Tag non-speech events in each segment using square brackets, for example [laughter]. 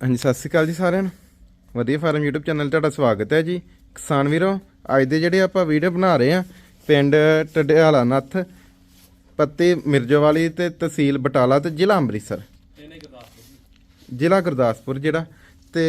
ਹਾਂਜੀ, ਸਤਿ ਸ਼੍ਰੀ ਅਕਾਲ ਜੀ ਸਾਰਿਆਂ ਨੂੰ। ਵਧੀਆ ਫਾਰਮ YouTube ਚੈਨਲ 'ਤੇ ਤੁਹਾਡਾ ਸਵਾਗਤ ਹੈ ਜੀ। ਕਿਸਾਨ ਵੀਰੋ, ਅੱਜ ਦੇ ਜਿਹੜੇ ਆਪਾਂ ਵੀਡੀਓ ਬਣਾ ਰਹੇ ਆ ਪਿੰਡ ਟਡਿਆਲਾ ਨੱਥ, ਪੱਤੀ ਮਿਰਜੋਵਾਲੀ ਤੇ ਤਹਿਸੀਲ ਬਟਾਲਾ ਤੇ ਜ਼ਿਲ੍ਹਾ ਅੰਮ੍ਰਿਤਸਰ। ਜ਼ਿਲ੍ਹਾ ਗੁਰਦਾਸਪੁਰ ਜਿਹੜਾ ਤੇ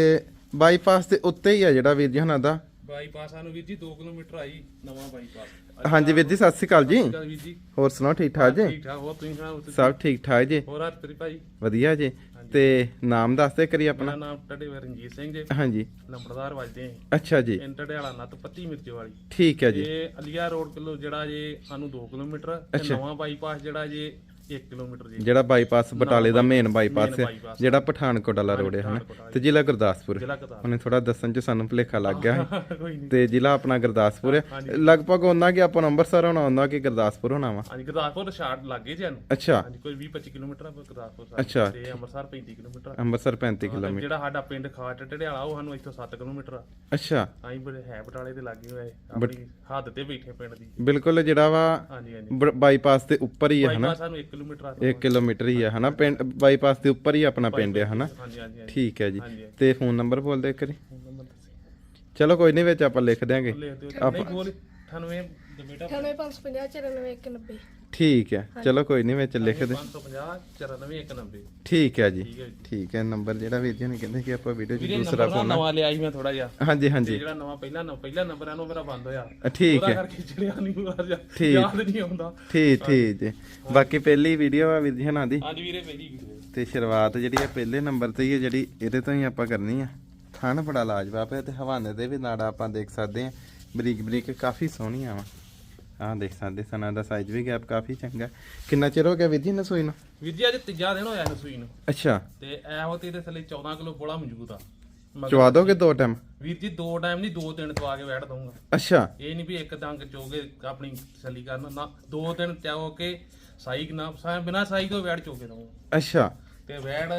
ਬਾਈਪਾਸ ਦੇ ਉੱਤੇ ਹੀ ਆ ਜਿਹੜਾ ਵੀਰ ਜੀ ਹਨਾ ਦਾ। ਬਾਈਪਾਸ ਸਾਨੂੰ ਵੀਰ ਜੀ 2 ਕਿਲੋਮੀਟਰ ਆਈ ਨਵਾਂ ਬਾਈਪਾਸ। ਹਾਂਜੀ ਵੀਰ ਜੀ ਸਤਿ ਸ਼੍ਰੀ ਅਕਾਲ ਜੀ। ਗੱਲ ਵੀਰ ਜੀ। ਹੋਰ ਸੁਣਾਓ ਠੀਕ ਠਾਕ ਜੀ? ਠੀਕ ਠਾਕ ਹੋ ਤੁਸੀਂ ਸੁਣਾਓ? ਸਭ ਠੀਕ ਠਾਕ ਜੀ। ਹੋਰ ਹੱਥ ਤੇਰੀ ਭਾਈ? ਵਧੀਆ ਜੀ। ਤੇ ਨਾਮ ਦੱਸਦੇ ਕਰੀ ਮੇਰਾ ਆਪਣਾ। ਨਾਮ ਟੱਡੇ ਰਣਜੀਤ ਸਿੰਘ ਜੀ। ਹਾਂਜੀ। ਨੰਬਰਦਾਰ ਵੱਜਦੇ ਅੱਛਾ ਜੀ। ਪਿੰਡ ਟੜਿਆਲਾ ਨੱਤ ਪੱਤੀ ਮਿਰਚ ਵਾਲੀ ਠੀਕ ਹੈ ਜੀ। ਇਹ ਅਲੀਆ ਰੋਡ ਕਿਲੋ ਜਿਹੜਾ ਜੇ ਸਾਨੂੰ 2 ਕਿਲੋਮੀਟਰ ਤੇ। ਨਵਾਂ ਬਾਈਪਾਸ ਜਿਹੜਾ ਜੇ 1 ਕਿਲੋਮੀਟਰ ਜੀ। ਜਿਹੜਾ ਬਾਈਪਾਸ ਬਟਾਲੇ ਦਾ ਮੇਨ ਬਾਈਪਾਸ ਹੈ। ਜਿਹੜਾ ਪਠਾਨਕੋਟ ਵਾਲਾ ਰੋਡ ਹੈ ਹਨਾ? ਤੇ ਜ਼ਿਲ੍ਹਾ ਗੁਰਦਾਸਪੁਰ। ਉਹਨੇ ਥੋੜਾ ਦੱਸਣ ਚ ਸਾਨੂੰ ਭੁਲੇਖਾ ਲੱਗ ਗਿਆ ਸੀ [laughs] ਤੇ ਜ਼ਿਲ੍ਹਾ ਆਪਣਾ ਗੁਰਦਾਸਪੁਰ ਹੈ। ਲਗਭਗ ਉਹਨਾਂ ਕਿ ਆਪਾਂ ਅੰਮ੍ਰਿਤਸਰ ਹੋਣਾ ਹੁੰਦਾ ਕਿ ਗੁਰਦਾਸਪੁਰ ਹੋਣਾ ਵਾ। ਹਾਂਜੀ ਗੁਰਦਾਸਪੁਰ ਸ਼ਾਰਟ ਲੱਗੇ ਜੀ ਸਾਨੂੰ। ਅੱਛਾ। ਹਾਂਜੀ ਕੋਈ 20 25 ਕਿਲੋਮੀਟਰ ਆ ਗੁਰਦਾਸਪੁਰ ਅੱਛਾ। ਤੇ ਅੰਮ੍ਰਿਤਸਰ 35 ਕਿਲੋਮੀਟਰ। ਅੰਮ੍ਰਿਤਸਰ 35 ਤੇ ਕਿਲੋਮੀਟਰ। ਜਿਹੜਾ ਸਾਡਾ ਪਿੰਡ ਖਾਟ ਟੜਿਆਲਾ ਉਹ ਸਾਨੂੰ ਇੱਥੋਂ 7 ਕਿਲੋਮੀਟਰ ਆ। ਅੱਛਾ। ਅਸੀਂ ਬੜੇ ਹੈ ਬਟਾਲੇ ਦੇ ਲਾਗੇ ਹੋਏ ਆਪਣੀ ਹੱਦ ਤੇ ਬੈਠੇ ਪਿੰਡ ਦੀ। ਬਿਲਕੁਲ ਜਿਹੜਾ ਵਾ ਹਾਂਜੀ ਹਾਂਜੀ। ਬ- ਬਾਈਪਾਸ ਦੇ ਉੱਪਰ ਹੀ ਹੈ ਹਨਾ? ਬਾਈਪਾਸ ਸਾਨੂੰ 1 ਕਿਲੋਮੀਟਰ ਆ 1 ਕਿਲੋਮੀਟਰ ਹੀ ਹੈ ਹਨਾ? ਪਿੰਡ ਬਾਈਪਾਸ ਦੇ ਉੱਪਰ ਹੀ ਆਪਣਾ ਪਿੰਡ ਹੈ ਹਨਾ? ਹਾਂਜੀ ਹਾਂਜੀ ਹਾਂਜੀ। ਠੀਕ ਹੈ ਜੀ। ਹਾਂਜੀ। ਤੇ ਫੋਨ ਨੰਬਰ ਬੋਲ ਦੇ ਕਰੀ ਫੋਨ ਨੰਬਰ ਦੱਸੀ। ਚਲੋ ਕੋਈ ਨਹੀਂ ਵਿੱਚ ਆਪਾਂ ਲਿਖ ਦਿਆਂਗੇ। ਦਿਓ। ਨਹੀਂ ਬੋਲ 98 ਤੇ ਬੇਟਾ 9855 ਠੀਕ ਹੈ। ਚਲੋ ਕੋਈ ਨਹੀਂ ਵਿੱਚ ਲਿਖ ਦੇ। 550 94 190 ਠੀਕ ਹੈ ਜੀ। ਠੀਕ ਹੈ ਜੀ। ਠੀਕ ਹੈ ਨੰਬਰ ਜਿਹੜਾ ਵੀਰ ਜੀ ਨੇ ਕਹਿੰਦੇ ਕਿ ਆਪਾਂ ਵੀਡੀਓ 'ਚ ਵੀਰੇ ਦੂਸਰਾ ਨੰਬਰ ਨਾ ਨਵਾਂ ਲਿਆ ਸੀ ਮੈਂ ਥੋੜਾ ਜਿਹਾ। ਹਾਂਜੀ ਤੇ ਹਾਂਜੀ ਜਿਹੜਾ ਨਵਾਂ ਪਹਿਲਾ ਨੰਬਰ ਪਹਿਲਾ ਨੰਬਰ ਆ ਉਹ ਮੇਰਾ ਬੰਦ ਹੋਇਆ। ਅ, ਠੀਕ ਉਹਦਾ ਹੈ। ਕਰਕੇ ਚੜਿਆ ਨਹੀਂ ਹੋਇਆ ਜਾਂ ਠੀਕ। ਯਾਦ ਨਹੀਂ ਆਉਂਦਾ। ਠੀਕ ਠੀਕ ਜੀ। ਬਾਕੀ ਪਹਿਲੀ ਵੀਡੀਓ ਆ ਵੀਰ ਜੀ ਹਨਾ ਦੀ। ਹਾਂਜੀ ਵੀਰੇ ਪਹਿਲੀ ਵੀਡੀਓ ਤੇ ਸ਼ੁਰੂਆਤ ਜਿਹੜੀ ਹੈ ਪਹਿਲੇ ਨੰਬਰ ਤੇ ਹੀ ਹੈ ਜਿਹੜੀ ਇਹਦੇ ਤੋਂ ਹੀ ਆਪਾਂ ਕਰਨੀ ਆ। ਥਣ ਬੜਾ ਲਾਜਵਾਬ ਹੈ ਤੇ ਹਵਾਨੇ ਦੇ ਵੀ ਨਾੜਾ ਆਪਾਂ ਦੇਖ ਸਕਦੇ ਆ। ਬਰੀਕ ਬਰੀਕ ਕਾਫੀ ਸੋਹਣੀਆਂ ਵਾ। ਆਹ ਦੇਖ ਸਕਦੇ ਸਨਾ ਦਾ ਸਾਈਜ਼ ਵੀ ਗੈਪ ਕਾਫੀ ਚੰਗਾ। ਕਿੰਨਾ ਚਿਰ ਹੋ ਗਿਆ ਵੀਰ ਜੀ ਨਸੋਈ ਨੂੰ? ਵੀਰ ਜੀ ਅੱਜ ਤੀਜਾ ਦਿਨ ਹੋਇਆ ਸੂਈ ਨੂੰ। ਅੱਛਾ। ਤੇ ਇਹੋ ਤੇ ਇਹਦੇ ਥੱਲੇ 14 ਕਿਲੋ ਬੋਲਾ ਮੌਜੂਦ ਆ। ਚਵਾ ਦੋਗੇ ਦੋ ਟਾਈਮ ਵੀਰ ਜੀ ਦੋ ਟਾਈਮ ਨਹੀਂ ਦੋ ਤਿੰਨ ਚਵਾ ਕੇ ਬੈਠ ਦਊਂਗਾ। ਅੱਛਾ। ਇਹ ਨਹੀਂ ਵੀ ਇੱਕ ਡੰਗ ਚੋਗੇ ਆਪਣੀ ਤਸੱਲੀ ਕਰਨਾ ਨਾ। ਦੋ ਦਿਨ ਚਾਹੋ ਕੇ ਸਾਈ ਨਾ ਬਿਨਾ ਸਾਈ ਤੋਂ ਵੈੜ ਚੋਕੇ ਦਊਂਗਾ। ਅੱਛਾ। ਤੇ ਵੈੜ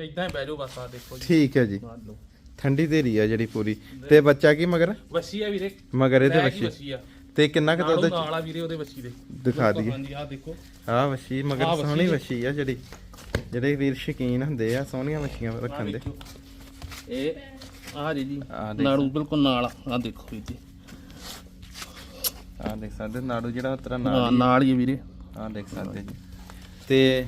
ਇਦਾਂ ਹੀ ਬਹਿ ਜਾਓ ਬਸ ਆ ਦੇਖੋ ਜੀ। ਠੀਕ ਹੈ ਜੀ। ਮੰਨ ਲਓ। ਠੰਡੀ ਧੀਰੀ ਆ ਜਿਹੜੀ ਪੂਰੀ। ਤੇ ਬੱਚਾ ਕੀ ਮਗਰ? ਵਸੀ ਆ ਵੀਰੇ। ਮਗਰ ਇਹਦੇ ਲੈ ਕੀ ਵੱਛੀ ਵਸੀ ਆ। ਤੇ ਕਿੰਨਾ ਕੁ ਨਾਲੋਂ ਦੁੱਧ ਨਾਲ ਆ ਵੀਰੇ ਉਹਦੇ ਵਸੀ ਦੇ। ਦਿਖਾ ਦਈਏ। ਹਾਂਜੀ ਆ ਦੇਖੋ। ਆਹ ਵੱਛੀ ਮਗਰ ਆਹ ਵੱਛੀ ਸੋਹਣੀ ਜੀ। ਵੱਛੀ ਆ ਜਿਹੜੀ। ਜਿਹੜੇ ਵੀਰ ਸ਼ਕੀਨ ਹੁੰਦੇ ਆ ਸੋਹਣੀਆਂ ਵੱਛੀਆਂ ਆਹ ਰੱਖਣ ਦੇ। ਵੇਖੋ। ਇਹ ਆ ਜੀ ਜੀ ਆਹ ਦੇਖ। ਨਾੜੂ ਬਿਲਕੁਲ ਨਾਲ ਆ। ਦੇਖੋ ਵੀਰ ਜੀ। ਆਹ ਦੇਖ ਸਕਦੇ ਨਾੜੂ ਜਿਹੜਾ ਤੇਰਾ ਹਾਂ, ਨਾਲ ਨਾਲ ਹੀ ਆ ਵੀਰੇ। ਆਹ ਦੇਖ ਸਕਦੇ ਜੀ। ਤੇ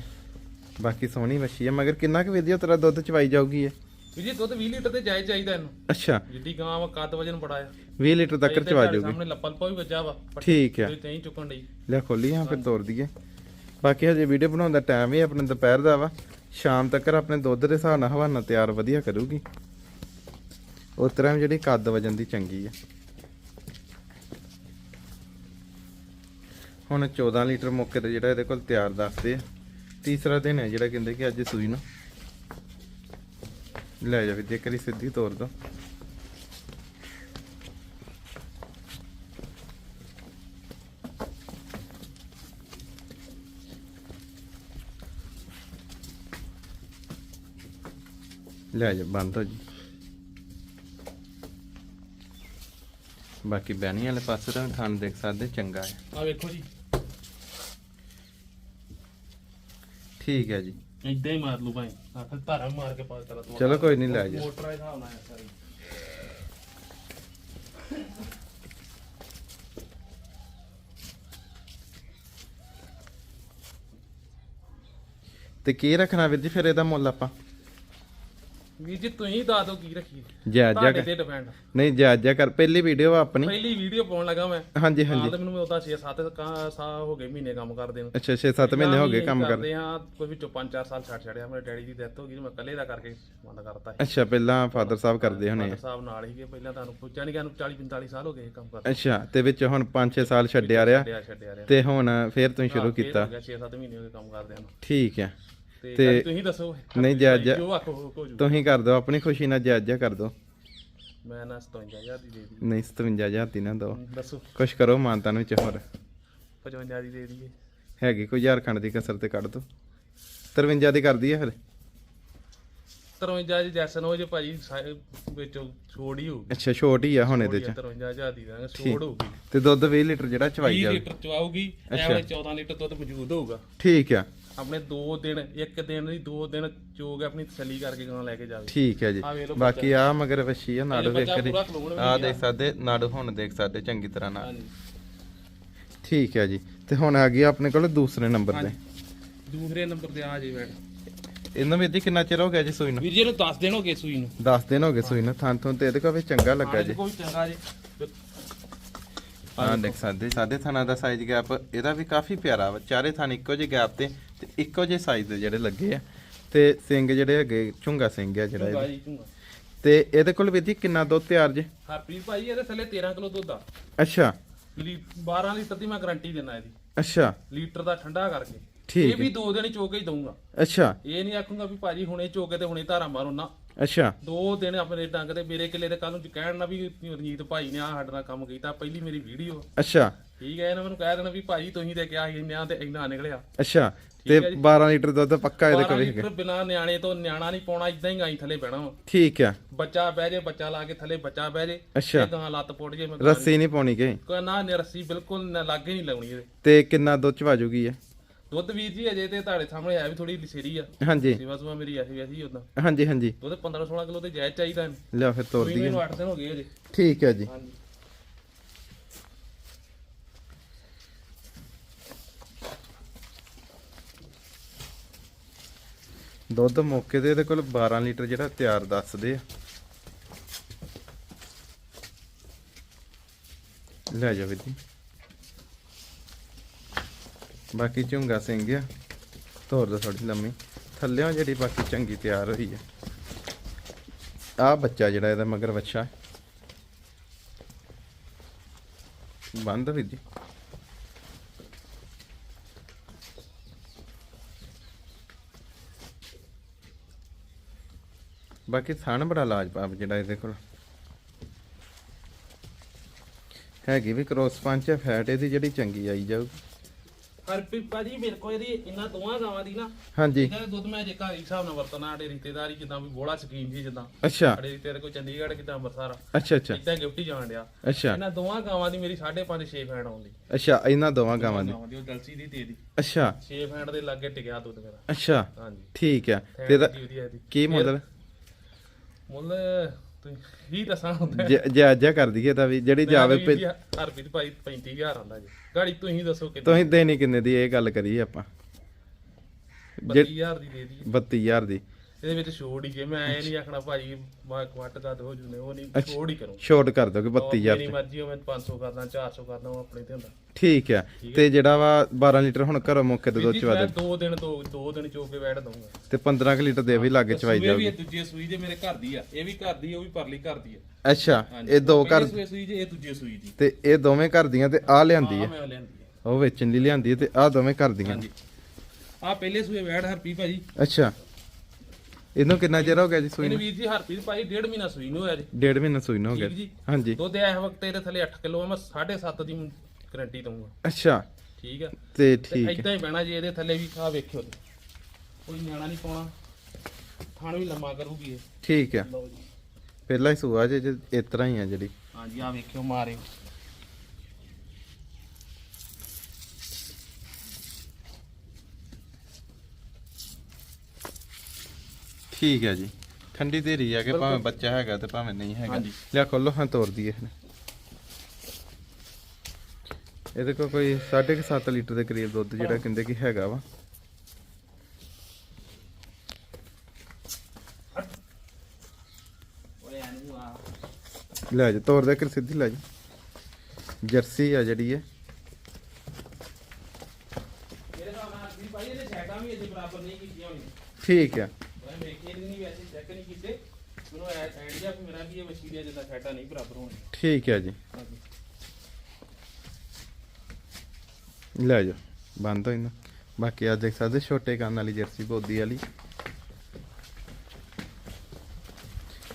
ਬਾਕੀ ਸੋਹਣੀ ਵੱਛੀ ਆ ਮਗਰ ਕਿੰਨਾ ਕੁ ਵੀਡੀਓ ਤੇਰਾ ਦੁੱਧ ਚਵਾਈ ਜਾਊਗੀ ਇਹ? ਵੀਰ ਜੀ ਦੁੱਧ 20 ਲੀਟਰ ਤੇ ਜਾਇਜ਼ ਚਾਹੀਦਾ ਇਹਨੂੰ। ਅੱਛਾ। ਜਿੱਡੀ ਗਾਂ ਵਾ ਕੱਦ ਵਜਨ ਬੜਾ ਆ। 20 ਲੀਟਰ ਤੱਕ ਚਵਾ ਤੁਹਾਡੇ ਜਾਊਗੀ। ਸਾਹਮਣੇ ਲੱਪਲ ਪਾ ਵੀ ਵੱਜਾ ਵਾ ਠੀਕ ਆ। ਤੇ ਤੈਂ ਚੁੱਕਣ ਲਈ ਲੈ ਖੋਲੀ ਹਾਂ ਫਿਰ ਤੋਰ ਦਈਏ। ਬਾਕੀ ਹਜੇ ਵੀਡੀਓ ਬਣਾਉਣ ਦਾ ਟਾਈਮ ਵੀ ਆਪਣੇ ਦੁਪਹਿਰ ਦਾ ਵਾ। ਸ਼ਾਮ ਤੱਕ ਆਪਣੇ ਦੁੱਧ ਦੇ ਹਿਸਾਬ ਨਾਲ ਹਵਾਨਾ ਤਿਆਰ ਵਧੀਆ ਕਰੂਗੀ। ਉਸ ਤਰ੍ਹਾਂ ਜਿਹੜੀ ਕੱਦ ਵਜਨ ਦੀ ਚੰਗੀ ਆ। ਹੁਣ 14 ਲੀਟਰ ਮੌਕੇ ਤੇ ਜਿਹੜਾ ਇਹਦੇ ਕੋਲ ਤਿਆਰ ਦੱਸਦੇ ਆ। ਤੀਸਰਾ ਦਿਨ ਹੈ ਜਿਹੜਾ ਕਹਿੰਦੇ ਕਿ ਅੱਜ ਸੂਈ ਨੂੰ। ਲੈ ਜਾ ਵੀ ਜੇ ਕਰੀ ਸਿੱਧੀ ਤੋਰ ਦੋ। ਲੈ ਜਾ ਬੰਦ ਹੋ ਜੀ। ਬਾਕੀ ਬਹਿਣੀ ਵਾਲੇ ਪਾਸੇ ਤਾਂ ਥਣ ਦੇਖ ਸਕਦੇ ਚੰਗਾ ਹੈ। ਆ ਵੇਖੋ ਜੀ। ਠੀਕ ਹੈ ਜੀ। ਇਦਾਂ ਹੀ ਮਾਰ ਲੂ ਭਾਈ। ਆਖਰ ਧਾਰਾ ਮਾਰ ਕੇ ਪਾ ਕਰਾ ਤੂੰ। ਚਲੋ ਕੋਈ ਨਹੀਂ ਲੈ ਜਾ। ਮੋਟਰ ਦੇ ਹਿਸਾਬ ਨਾਲ ਸਾਰੀ। ਤੇ ਕੀ ਰੱਖਣਾ ਵੀਰ ਜੀ? ਫਿਰ ਇਹਦਾ ਮੁੱਲ ਆਪਾਂ। ਵੀਰ ਜੀ ਤੁਸੀਂ ਦੱਸ ਦਿਓ ਕੀ ਰੱਖੀ ਜਾਇਜ਼ ਤੁਹਾਡੇ ਜਿਹਾ ਤੇ ਡਿਪੈਂਡ ਨਹੀਂ ਜਾਇਜ਼ ਜਿਹਾ ਕਰ ਪਹਿਲੀ ਵੀਡੀਓ ਆਪਣੀ। ਪਹਿਲੀ ਵੀਡੀਓ ਪਾਉਣ ਲੱਗਾ ਮੈਂ। ਹਾਂਜੀ ਹਾਂ ਹਾਂਜੀ। ਤਾਂ ਮੈਨੂੰ ਉਹਦਾ 6 7 ਸਾਲ ਹੋ ਗਏ ਮਹੀਨੇ ਕੰਮ ਕਰਦੇ ਨੂੰ। ਅੱਛਾ 6-7 ਮਹੀਨੇ ਹੋ ਗਏ ਕੰਮ ਕਰ ਕਰਦੇ ਹਾਂ ਕੋਈ ਵਿੱਚੋਂ 5-4 ਸਾਲ ਛੱਡ ਛੜਿਆ ਮੇਰੇ ਡੈਡੀ ਦੀ ਡੈਥ ਹੋ ਗਈ ਤੇ ਮੈਂ ਇਕੱਲੇ ਦਾ ਕਰਕੇ ਬੰਦ ਕਰਤਾ ਸੀ। ਅੱਛਾ ਪਹਿਲਾਂ ਫਾਦਰ ਸਾਹਿਬ ਕਰਦੇ ਹੋਣੇ। ਫਾਦਰ ਸਾਹਿਬ ਨਾਲ ਹੀ ਪਹਿਲਾਂ ਤੁਹਾਨੂੰ ਪੁੱਛਿਆ ਨਹੀਂ ਕਿ 40 45 ਸਾਲ ਹੋ ਗਏ ਇਹ ਕੰਮ ਕਰਦੇ। ਅੱਛਾ ਤੇ ਵਿੱਚ ਹੁਣ 5-6 ਸਾਲ ਛੱਡਿਆ ਰਿਹਾ ਛੱਡਿਆ ਛੱਡਿਆ ਰਿਹਾ। ਤੇ ਹੁਣ ਫੇਰ ਤੁਸੀਂ ਸ਼ੁਰੂ ਕੀਤਾ। 6-7 ਮਹੀਨੇ ਹੋ ਗਏ ਕੰਮ ਕਰਦੇ ਨੂੰ। ਠੀਕ ਹੈ। ਤੇ ਤੁਸੀਂ ਦੱਸੋ ਨਹੀਂ ਜਾਇਜ਼ ਜੋ ਆਖੋ ਹੋ ਜੂ ਤੁਸੀਂ ਕਰ ਦਿਓ ਆਪਣੀ ਖੁਸ਼ੀ ਨਾਲ ਜਾਇਜ਼ ਕਰ ਦਿਓ। ਮੈਂ ਨਾ 57000 ਦੀ ਦੇ ਦੀ ਨਹੀਂ 57000 ਦੀ ਨਾ ਦਿਓ ਦੱਸੋ। ਕੁਛ ਕਰੋ ਮਾਨਤਾਨ ਵਿੱਚ ਹੋਰ। 55 ਦੀ ਦੇ ਦਈਏ। ਹੈਗੀ ਕੋਈ ਝਾਰਖੰਡ ਦੀ ਕਸਰ ਤੇ ਕੱਢ ਦੋ। 53 ਦੀ ਕਰਦੀ ਹੈ ਫਿਰ? 53 ਜੀ ਜੈਸਨ ਹੋ ਜੇ ਭਾਜੀ ਵਿੱਚੋਂ ਛੋੜ ਹੀ ਹੋਊਗੀ। ਅੱਛਾ ਛੋਟ ਹੀ ਆ ਹੁਣ ਇਹਦੇ ਚ। 53000 ਦੀ ਦਾਂਗੇ ਛੋੜ ਹੋਊਗੀ। ਤੇ ਦੁੱਧ 20 ਲੀਟਰ ਜਿਹੜਾ ਚਵਾਈ 20 ਜਾਵੇ ਲੀਟਰ ਚਵਾਉਗੀ। ਐਵੇਂ 14 ਲੀਟਰ ਦੁੱਧ ਮੌਜੂਦ ਹੋਊਗਾ। ਠੀਕ ਆ। ਆਪਣੇ 2 ਦਿਨ ਇੱਕ ਦਿਨ ਨਹੀਂ 2 ਦਿਨ ਚੋ ਕੇ ਆਪਣੀ ਤਸੱਲੀ ਕਰਕੇ ਗਾਂ ਲੈ ਕੇ ਜਾਵੇ। ਠੀਕ ਹੈ ਜੀ। ਆਹ ਵੇਖ ਲਓ ਬਾਕੀ ਆ ਮਗਰ ਵਸ਼ੀ ਆ ਨਾੜੂ ਵੇਖ ਬੱਚਾ ਕੇ ਪੂਰਾ ਖਲੋਣ ਵੀ ਆ ਦੇਖ ਸਕਦੇ ਨਾੜੂ ਹੁਣ ਦੇਖ ਸਕਦੇ ਚੰਗੀ ਤਰ੍ਹਾਂ ਨਾਲ। ਹਾਂਜੀ। ਠੀਕ ਹੈ ਜੀ। ਤੇ ਹੁਣ ਆ ਗਈ ਆਪਣੇ ਕੋਲ ਦੂਸਰੇ ਨੰਬਰ ਤੇ। ਦੂਸਰੇ ਨੰਬਰ ਤੇ ਆ ਜੇ ਬੈਠ। ਇਹਨਾਂ ਵਿੱਚ ਜੀ ਕਿੰਨਾ ਚਿਰ ਹੋ ਗਿਆ ਜੀ ਸੂਈ ਨੂੰ? ਵੀਰ ਜੀ ਨੂੰ 10 ਦਿਨ ਹੋ ਗਏ ਸੂਈ ਨੂੰ। 10 ਦਿਨ ਹੋ ਗਏ ਸੂਈ ਨੂੰ। ਥਾਂ ਤੋਂ ਤੇ ਇਹਦੇ ਕੋਲ ਵੀ ਚੰਗਾ ਲੱਗਾ ਜੀ। ਕੋਈ ਚੰਗਾ ਜੀ। ਹਾਂ ਦੇਖ ਸਕਦੇ ਸਾਡੇ ਥਾਣਾ ਦਾ ਸਾਈਜ਼ ਗੈਪ ਇਹਦਾ ਵੀ ਕਾਫੀ ਪਿਆਰਾ ਵਾ। ਚਾਰੇ ਥਾਂ ਇੱਕੋ ਜਿਹੇ ਗੈਪ ਤੇ ਤੇ ਇੱਕੋ ਜਿਹੇ ਸਾਈਜ਼ ਦੇ ਜਿਹੜੇ ਲੱਗੇ ਆ। ਤੇ ਸਿੰਘ ਜਿਹੜੇ ਹੈਗੇ ਝੁੰਗਾ ਸਿੰਘ ਆ ਜਿਹੜਾ ਚੰਗਾ ਤੇ ਇਹਦੇ ਕੋਲ ਵੀ ਜੀ ਕਿੰਨਾ ਦੁੱਧ ਤਿਆਰ ਜੇ? ਹਰਪ੍ਰੀਤ ਭਾਈ ਇਹਦੇ ਥੱਲੇ 13 ਕਿਲੋ ਦੁੱਧ ਆ। ਅੱਛਾ। ਲੀ 12 ਲੀਟਰ ਦੀ ਮੈਂ ਗਾਰੰਟੀ ਦਿੰਦਾ ਇਹਦੀ। ਅੱਛਾ। ਲੀਟਰ ਦਾ ਠੰਡਾ ਕਰਕੇ। ਠੀਕ ਇਹ ਵੀ ਦੋ ਦਿਨ ਹੀ ਚੋ ਕੇ ਹੀ ਦਊਂਗਾ। ਅੱਛਾ। ਇਹ ਨਹੀਂ ਆਖੂੰਗਾ ਵੀ ਭਾਜੀ ਹੁਣੇ ਚੋਕੇ ਤੇ ਹੁਣੇ ਧਾਰਾ ਮਾਰੋ ਨਾ ਅੱਛਾ। ਦੋ ਦਿਨ ਆਪਣੇ ਡੰਗ ਤੇ ਮੇਰੇ ਕਿੱਲੇ ਤੇ ਕੱਲ ਨੂੰ ਕਹਿਣ ਨਾ ਵੀ ਰਣਜੀਤ ਭਾਈ ਨੇ ਆ ਸਾਡੇ ਨਾਲ ਕੰਮ ਕੀਤਾ ਪਹਿਲੀ ਮੇਰੀ ਵੀਡੀਓ। ਅੱਛਾ। ਠੀਕ ਹੈ ਇਹਨਾਂ ਮੈਨੂੰ ਕਹਿ ਦੇਣਾ ਵੀ ਭਾਜੀ ਤੁਸੀਂ ਤੇ ਕਿਹਾ ਸੀ ਇੰਨਾ ਤੇ ਇੰਨਾ ਨਿਕਲਿਆ। ਅੱਛਾ। ਤੇ 12 ਲੀਟਰ ਦੁੱਧ ਪੱਕਾ ਇਹਦੇ 12 ਕੋਲ ਲੀਟਰ ਬਿਨਾ ਨਿਆਣੇ ਤੋਂ ਨਿਆਣਾ ਨਹੀਂ ਪਾਉਣਾ ਇਦਾਂ ਹੀ ਗਾਈ ਥੱਲੇ ਬਹਿਣਾ ਵਾ। ਠੀਕ ਆ ਬੱਚਾ ਬਹਿ ਜੇ ਬੱਚਾ ਲਾ ਕੇ ਥੱਲੇ ਬੱਚਾ ਬਹਿ ਜੇ। ਅੱਛਾ। ਇਹ ਗਾਂ ਲੱਤ ਪੁੱਟ ਜੇ ਮੈਂ ਰੱਸੀ ਨਹੀਂ ਪਾਉਣੀ ਕਿ ਕੋਈ ਨਾ ਨੀ ਰੱਸੀ ਬਿਲਕੁਲ ਨਾ ਲਾਗੇ ਨਹੀਂ ਲਾਉਣੀ ਇਹਦੇ। ਤੇ ਕਿੰਨਾ ਦੁੱਧ ਚਵਾ ਜੂਗੀ ਹੈ ਦੁੱਧ ਵੀਰ ਜੀ ਅਜੇ ਤੇ ਤੁਹਾਡੇ ਸਾਹਮਣੇ ਹੈ ਵੀ ਥੋੜੀ ਲਿਸੇਰੀ ਆ। ਹਾਂਜੀ। ਸੇਵਾ ਸੁਵਾ ਮੇਰੀ ਐਸੀ ਵੈਸੀ ਉਦਾਂ ਹਾਂਜੀ ਹਾਂਜੀ। ਦੁੱਧ 15 16 ਕਿਲੋ ਤੇ ਜਾਇਜ਼ ਚਾਹੀਦਾ ਨਹੀਂ ਲਿਆ ਫਿਰ ਤੋਰ ਦਈਏ। ਮੈਨੂੰ 8 ਦਿਨ ਹੋ ਗਏ ਅਜੇ। ਠੀਕ ਹੈ ਜੀ। ਹਾਂਜੀ। ਦੁੱਧ ਮੌਕੇ ਤੇ ਇਹਦੇ ਕੋਲ 12 ਲੀਟਰ ਜਿਹੜਾ ਤਿਆਰ ਦੱਸਦੇ ਆ। ਲੈ ਜਾ ਵੀਰ ਜੀ। ਬਾਕੀ ਝੁੰਗਾ ਸਿੰਘ ਆ। ਤੋਰ ਦਾ ਥੋੜੀ ਲੰਮੀ। ਥੱਲਿਓਂ ਜਿਹੜੀ ਬਾਕੀ ਚੰਗੀ ਤਿਆਰ ਹੋਈ ਹੈ ਆ ਬੱਚਾ ਜਿਹੜਾ ਇਹਦਾ ਮਗਰ ਬੱਚਾ ਬੰਦ ਵੀ ਜੀ ਬਾਕੀ ਥਣ ਬੜਾ ਲਾਜਵਾਬ ਜਿਹੜਾ ਇਹਦੇ ਕੋਲ। ਹੈਗੀ ਵੀ ਕ੍ਰੋਸ ਪੰਚ ਹੈ ਫੈਟ ਇਹਦੀ ਜਿਹੜੀ ਚੰਗੀ ਆਈ ਜਾਊ ਹਰਪ੍ਰੀਤ ਭਾਜੀ ਮੇਰੇ ਕੋਲ ਇਹਦੀ ਇਹਨਾਂ ਦੋਵਾਂ ਗਾਵਾਂ ਦੀ ਨਾ ਹਾਂਜੀ। ਇਹਦਾ ਦੁੱਧ ਮੈਂ ਜੇ ਘਰ ਹਿਸਾਬ ਨਾਲ ਵਰਤਣਾ ਸਾਡੇ ਰਿਸ਼ਤੇਦਾਰੀ ਜਿੱਦਾਂ ਵੀ ਬੋਲਾ ਸਕੀਮ ਜੀ ਜਿੱਦਾਂ। ਅੱਛਾ। ਸਾਡੇ ਰਿਸ਼ਤੇਦਾਰ ਕੋਈ ਚੰਡੀਗੜ੍ਹ ਕਿਦਾਂ ਅੰਮ੍ਰਿਤਸਰ ਅੱਛਾ ਅੱਛਾ। ਇਦਾਂ ਗਿਫਟ ਹੀ ਜਾਣ ਡਿਆ। ਅੱਛਾ। ਇਹਨਾਂ ਦੋਵਾਂ ਗਾਵਾਂ ਦੀ ਮੇਰੀ 5.5 6 ਫੈਂਡ ਆਉਂਦੀ। ਅੱਛਾ ਇਹਨਾਂ ਦੋਵਾਂ ਗਾਵਾਂ ਦੀ। ਦੀ ਉਹ ਦਲਸੀ ਦੀ ਤੇ ਦੀ ਅੱਛਾ। 6 ਫੈਂਡ ਦੇ ਲਾਗੇ ਟਿਕਿਆ ਦੁੱਧ ਮੇਰਾ। ਅੱਛਾ। ਹਾਂਜੀ। ਠੀਕ ਹੈ ਤੇ ਦੀ ਕੀ ਮੁੱਲ? ਮੁੱਲ ਤੁਸੀਂ ਹੀ ਦੱਸਾਂ ਹੁੰਦਾ ਜਾਇਜ਼ਾ ਕਰ ਦਈਏ ਤਾਂ ਵੀ ਜਿਹੜੀ ਜਾਵੇ ਜੀ ਹਰਪ੍ਰੀਤ ਭਾਈ 35000 ਆਂਦਾ ਜੀ। ਗਾੜੀ ਤੁਸੀਂ ਦੱਸੋ ਕਿੰਨੀ? ਤੁਸੀਂ ਦੇਣੀ ਕਿੰਨੇ ਦੀ ਇਹ ਗੱਲ ਕਰੀਏ ਆਪਾਂ। 32000 ਦੀ ਦੇ ਦੀ 32000 ਦੀ। ਇਹਦੇ ਵਿੱਚ ਛੋੜ ਹੀ ਜੇ ਮੈਂ ਇਹ ਨਹੀਂ ਆਖਣਾ ਭਾਜੀ ਮਾ ਕੁੱਟ ਦਾ ਹੋ ਜੂਨੇ ਉਹ ਨਹੀਂ ਛੋੜ ਹੀ ਕਰੂੰ। ਛੋਟ ਕਰ ਦੋਗੇ 32000 ਮੇਰੀ ਮਰਜ਼ੀ ਹੋਵੇ 500 ਕਰਦਾ 400 ਕਰਦਾ ਉਹ ਆਪਣੇ ਤੇ ਹੁੰਦਾ। ਠੀਕ ਹੈ ਤੇ ਜਿਹੜਾ ਵਾ 12 ਲੀਟਰ ਹੁਣ ਘਰੋਂ ਮੌਕੇ ਤੇ ਦੁੱਧ ਚਵਾ ਦੇ। ਦੋ ਦਿਨ ਤੋਂ ਦੋ ਦਿਨ ਚੋ ਕੇ ਬੈਠ ਦਊਂਗਾ। ਤੇ 15 ਕੁ ਲੀਟਰ ਦੇ ਵੀ ਲਾਗੇ ਚਵਾਈ ਵੀ ਜਾਊਗੀ। ਇਹ ਦੂਜੀ ਸੂਈ ਜੇ ਮੇਰੇ ਘਰ ਦੀ ਆ ਇਹ ਵੀ ਘਰ ਦੀ ਆ, ਉਹ ਵੀ ਪਰਲੀ ਘਰ ਦੀ ਆ। ਅੱਛਾ ਇਹ ਦੋ ਘਰ ਸੂਏ ਸੂਈ ਜੇ ਇਹ ਦੂਜੀ ਸੂਈ ਦੀ। ਤੇ ਇਹ ਦੋਵੇਂ ਘਰ ਦੀਆਂ ਤੇ ਆ ਲਿਆਂਦੀ ਆ? ਆ। ਉਹ ਵੇਚਣ ਲਈ ਲਿਆਂਦੀ ਤੇ ਆ ਦੋਵੇਂ ਘਰ ਦੀਆਂ? ਹਾਂਜੀ। ਆ ਪਹਿਲੇ ਸੂਏ ਬੈਠ ਹਰਪੀ ਭਾਜੀ। ਅੱਛਾ। ਇਹਨੂੰ ਕਿੰਨਾ ਚਿਰ ਹੋ ਗਿਆ ਜੀ ਸੂਈ ਇਹਨੇ ਨੂੰ? ਵੀਰ ਜੀ ਹਰਪੀ ਭਾਈ ਡੇਢ ਮਹੀਨਾ ਸੂਈ ਨੂੰ ਹੋਇਆ ਜੀ। ਡੇਢ ਮਹੀਨਾ ਸੂਈ ਨੂੰ ਹੋ ਗਿਆ। ਜੀ। ਹਾਂਜੀ। ਦੁੱਧ ਇਸ ਵਕਤ ਇਹਦੇ ਥੱਲੇ 8 ਕਿਲੋ ਆ ਮੈਂ 7.5 ਦੀ ਗਾਰੰਟੀ ਦਊਂਗਾ। ਅੱਛਾ। ਠੀਕ ਆ। ਤੇ ਤੇ ਠੀਕ ਹੈ। ਇਦਾਂ ਹੀ ਬਹਿਣਾ ਜੀ ਇਹਦੇ ਥੱਲੇ ਵੀ ਆ ਵੇਖਿਓ ਜੀ। ਕੋਈ ਨਿਆਣਾ ਨਹੀਂ ਪਾਉਣਾ। ਥਣ ਵੀ ਲੰਮਾ ਕਰੂਗੀ ਇਹ। ਠੀਕ ਹੈ ਲਓ ਜੀ। ਪਹਿਲਾ ਹੀ ਸੂਆ ਜੇ ਜੇ ਇਸ ਤਰ੍ਹਾਂ ਹੀ ਆ ਜਿਹੜੀ। ਹਾਂਜੀ ਆ ਵੇਖਿਓ ਮਾਰੇ। ਠੀਕ ਹੈ ਜੀ। ਠੰਡੀ ਧੀਰੀ ਆ ਕਿ ਭਾਵੇਂ ਬੱਚਾ ਹੈਗਾ ਤੇ ਭਾਵੇਂ ਨਹੀਂ ਹੈਗਾ। ਲਿਆ ਖੋਲੋ ਹਾਂ ਤੋਰ ਦਈਏ ਇਹਨੂੰ। ਇਹਦੇ ਕੋਲ ਕੋਈ 7.5 ਲੀਟਰ ਦੇ ਕਰੀਬ ਦੁੱਧ ਜਿਹੜਾ ਕਹਿੰਦੇ ਕਿ ਹੈਗਾ ਵਾ। ਲੈ ਜਾ ਤੋਰ ਦੇ ਕਰ ਸਿੱਧੀ ਲੈ ਜਾ ਜਰਸੀ ਆ ਜਿਹੜੀ ਹੈ। ਮੇਰੇ ਹਿਸਾਬ ਨਾਲ ਵੀ ਭਾਈ ਇਹਦੇ ਸੈਟਾਂ ਵੀ ਅਜੇ ਬਰਾਬਰ ਨਹੀਂ ਕੀਤੀਆਂ ਹੋਈਆਂ। ਠੀਕ ਆ ਮੈਂ ਵੇਖੇ ਨਹੀਂ ਵੈਸੇ ਚੈੱਕ ਨਹੀਂ ਕੀਤੇ। ਮੈਨੂੰ ਆਈਡੀਆ ਵੀ ਮੇਰਾ ਵੀ ਇਹ ਮੱਛੀ ਦੀਆਂ ਜਿੱਦਾਂ ਸੈਟਾਂ ਨਹੀਂ ਬਰਾਬਰ ਹੋਣੀਆਂ ਠੀਕ ਹੈ ਜੀ। ਹਾਂਜੀ। ਲੈ ਜਾ ਬੰਦ ਹੋਈ ਨਾ। ਬਾਕੀ ਆ ਦੇਖ ਸਕਦੇ ਛੋਟੇ ਕੰਨ ਵਾਲੀ ਜਰਸੀ ਬੋਦੀ ਵਾਲੀ।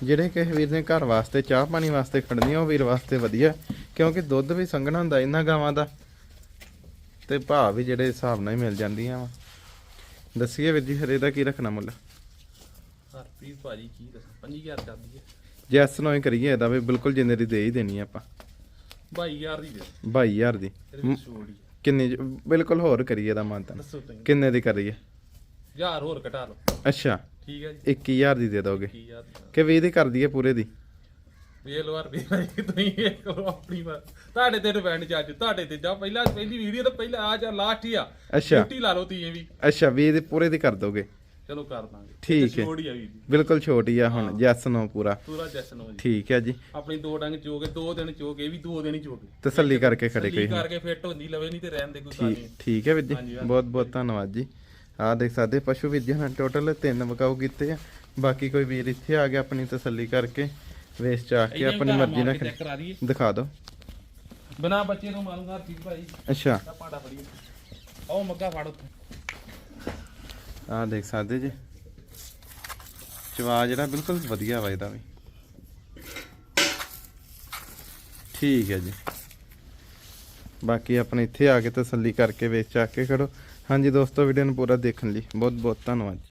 ਜਿਹੜੇ ਕਿਸੇ ਵੀਰ ਨੇ ਘਰ ਵਾਸਤੇ ਚਾਹ ਪਾਣੀ ਵਾਸਤੇ ਖੜਨੀ ਆ ਉਹ ਵੀਰ ਵਾਸਤੇ ਵਧੀਆ। ਕਿਉਂਕਿ ਦੁੱਧ ਵੀ ਸੰਘਣਾ ਹੁੰਦਾ ਇਹਨਾਂ ਗਾਵਾਂ ਦਾ। ਤੇ ਭਾਅ ਵੀ ਜਿਹੜੇ ਹਿਸਾਬ ਨਾਲ ਹੀ ਮਿਲ ਜਾਂਦੀਆਂ ਵਾ। ਦੱਸੀਏ ਵੀਰ ਜੀ ਫਿਰ ਇਹਦਾ ਕੀ ਰੱਖਣਾ ਮੁੱਲ? ਹਰਪ੍ਰੀਤ ਭਾਜੀ ਕੀ ਦੱਸਾਂ? 5000 ਕਰਦੀ ਹੈ ਜੈਸ ਨਾਲ ਹੀ ਕਰੀਏ ਇਹਦਾ ਵੀ ਬਿਲਕੁਲ ਜਿੰਨੇ ਦੀ ਦੇ ਹੀ ਦੇਣੀ ਆ ਆਪਾਂ। 22000 ਦੀ ਦੇ 22000 ਦੀ। ਇਹਦੇ ਵਿੱਚ ਛੋੜ ਹੀ ਆ। ਕਿੰਨੀ ਬਿਲਕੁਲ ਹੋਰ ਕਰੀਏ ਦਾ ਮਾਨਤਾ। ਦੱਸੋ ਤੁਸੀਂ। ਕਿੰਨੇ ਦੀ ਕਰੀਏ? ਹਜ਼ਾਰ ਹੋਰ ਘਟਾ ਲਓ। ਅੱਛਾ। ਠੀਕ ਹੈ ਜੀ। 21000 ਦੀ ਦੇ ਦੋਗੇ। 21000 ਕਿ 20 ਦੀ ਕਰ ਦਈਏ ਪੂਰੇ ਦੀ? ਲਓ ਰੁਪਏ ਭਾਈ ਤੁਸੀਂ ਇਹ ਕਰੋ ਆਪਣੀ ਵਾਰ। ਤੁਹਾਡੇ ਤੇ ਡਿਪੈਂਡ ਚੱਜ ਤੁਹਾਡੇ ਤੇ ਜਾ ਪਹਿਲਾਂ ਪਹਿਲੀ ਵੀਡੀਓ ਤਾਂ ਪਹਿਲਾਂ ਆ ਜਾ ਲਾਸਟ ਹੀ ਆ। ਅੱਛਾ। ਛੁੱਟੀ ਲਾ ਲਓ ਤੀ ਇਹ ਵੀ। ਅੱਛਾ 20 ਦੀ ਪੂਰੇ ਦੀ ਕਰ ਦੋਗੇ। ਚਲੋ ਕਰ ਦਾਂਗੇ। ਠੀਕ ਹੈ। ਹੀ ਆ ਵੀ ਜੀ। ਬਿਲਕੁਲ ਛੋਟੀ ਆ ਹੁਣ ਜੈਸ ਨੋ ਪੂਰਾ। ਪੂਰਾ ਜਸ਼ਨ ਹੋ ਜੀ। ਠੀਕ ਹੈ ਜੀ। ਆਪਣੀ ਦੋ ਡੰਗ ਚੋਗੇ ਦੋ ਦਿਨ ਇਹ ਵੀ ਦੋ ਦਿਨ ਹੀ ਚੋਗੇ। ਤਸੱਲੀ ਕਰਕੇ ਖੜੇ ਤਸੱਲੀ ਕੋਈ ਕਰਕੇ ਫਿੱਟ ਹੁੰਦੀ ਲਵੇ ਨਹੀਂ ਤੇ ਰਹਿਣ ਦੇ ਕੋਈ ਗੱਲ ਠੀਕ ਨਹੀਂ ਠੀਕ ਹੈ ਵੀਰ ਜੀ। ਬਹੁਤ ਬਹੁਤ ਧੰਨਵਾਦ ਜੀ। ਆਹ ਦੇਖ ਸਕਦੇ ਪਸ਼ੂ ਵਿਦਿਆ ਨਾਲ ਟੋਟਲ ਤਿੰਨ ਮਕਾਉ ਕੀਤੇ ਆ। ਬਾਕੀ ਕੋਈ ਵੀਰ ਇੱਥੇ ਆ ਗਿਆ ਆਪਣੀ ਤਸੱਲੀ ਕਰਕੇ ਵੇਚ ਚਾ ਕੇ ਆਪਣੀ ਮਰਜ਼ੀ ਨਾਲ ਕਰਾ ਦਈਏ। ਦਿਖਾ ਦਿਓ। ਬਿਨਾ ਬੱਚੇ ਤੋਂ ਮਾਰੂੰਗਾ ਚੀਜ਼ ਭਾਈ। ਅੱਛਾ। ਆ ਪਾੜਾ ਫੜੀ ਆਓ ਮੱਗਾ ਫੜ ਉੱਥੇ। ਆਹ ਦੇਖ ਸਕਦੇ ਜੀ। ਚਵਾ ਜਿਹੜਾ ਬਿਲਕੁਲ ਵਧੀਆ ਵਾ ਇਹਦਾ ਵੀ। ਠੀਕ ਹੈ ਜੀ। ਬਾਕੀ ਆਪਣੇ ਇੱਥੇ ਆ ਕੇ ਤਸੱਲੀ ਕਰਕੇ ਵੇਚ ਆ ਕੇ ਖੜੋ ਹਾਂਜੀ ਦੋਸਤੋ ਵੀਡੀਓ ਨੂੰ ਪੂਰਾ ਦੇਖਣ ਲਈ ਬਹੁਤ ਬਹੁਤ ਧੰਨਵਾਦ।